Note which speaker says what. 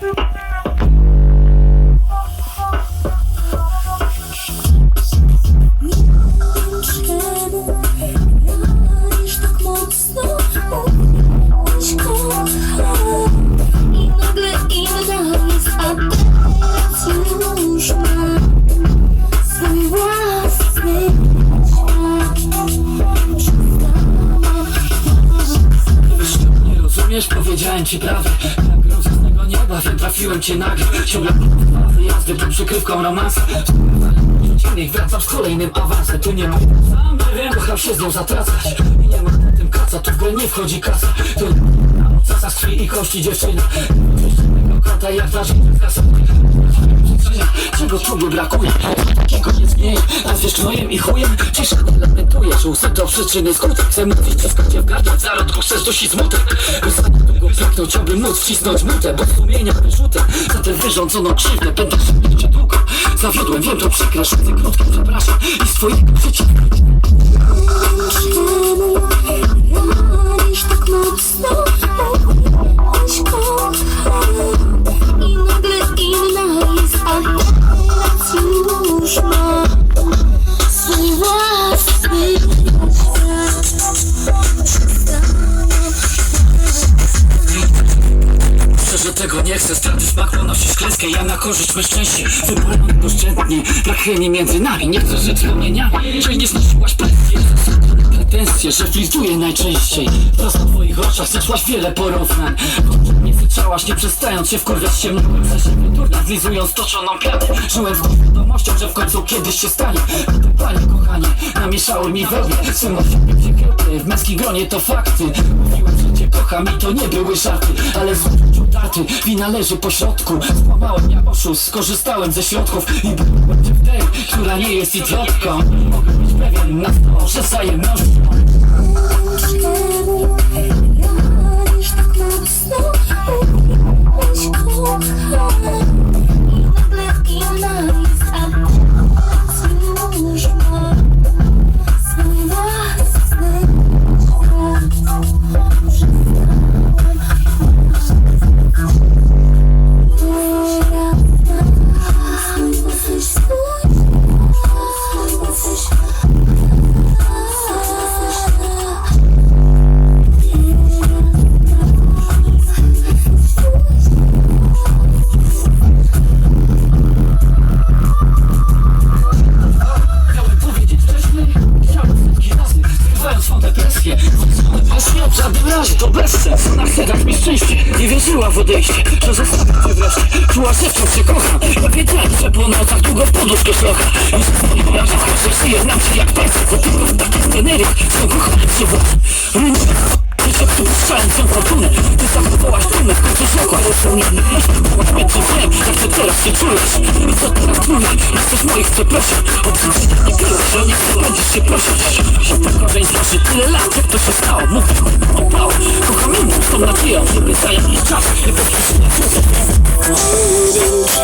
Speaker 1: Thank
Speaker 2: you. Rozumiesz, powiedziałem ci prawdę. Jak tego nieba, wytrafiłem cię nagle. Ciągle dwa wyjazdy pod przykrywką romansa. Przeciwnik wracam z kolejnym awansem. Tu nie ma sam nie wiem, kocham się z nią zatracać. I nie ma na tym kaca, tu w grę nie wchodzi kasa. Tu na ocasa z krwi i kości dziewczyna. Tego kota jak życia z kasą Czego tobie brakuje? Takiego nie zmieni A wiesz knojem i chujem. Cisza nie lamentujesz Łzy to przyczyny skutek Chcę mówić, że w gardle W zarodku chcesz dusi smutek. Ostatnio długo pragnął Chciałbym móc wcisnąć mutę Bo sumienia wyrzutem Za tę wyrządzoną krzywdę Będę jeszcze długo Zawiodłem, wiem to przykre Szuty krótkie, przepraszam. I z twojego życia
Speaker 1: Czemu już
Speaker 2: Szczerze tego nie chcę, straty smak, ponosisz klęskę Ja na korzyść me szczęście, wybrałem doszczętnie Brak chemii między nami, nie chcę żyć wspomnieniami. Czy nie znosiłaś presji, pretensje, że flizuję najczęściej. Twoich oczach zeszłaś wiele porównań. Nie słyszałaś, nie przestając się wkurwiać się mną Za siebie turna, zlizując toczoną pianę Żyłem z wiadomością, że w końcu kiedyś się stanie. Panie kochanie, namieszały mi we mnie Swym ofiarem się kiełty, w męskim gronie to fakty. Mówiłem, że cię kocham i to nie były żarty Ale z uczuciu darty, wina leży po środku. Skłamałem jak oszust, skorzystałem ze środków I byłem w tej, która nie jest idiotką. Mogę być pewien na to, że wzajemnością
Speaker 1: Już
Speaker 2: nie to bez sensu. Na serach mi szczęście nie wierzyła w odejście To zostawię cię wreszcie. Czuła, że wciąż cię kocham. Ja wiedziałem, że po nocach długo w podróż do szlocha I wspominam, że wciąż żyję Znam cię jak palce Bo tylko w takich scenerych Są kochane się włosy Runie Jeszcze tu puszczałem tę fortunę. Ty sam wywołasz trumnę W końcu szokła. Rozpełniony Jeśli się czujesz? Co tak czuję? Jesteś moich, przepraszam Odwróć i tyle, że o nich będziesz się prosić Opak dzień straszy tyle lat, jak to się stało Mów, opało, kocham inną, tą nadzieję Żeby zająć czas, nie poprzeć na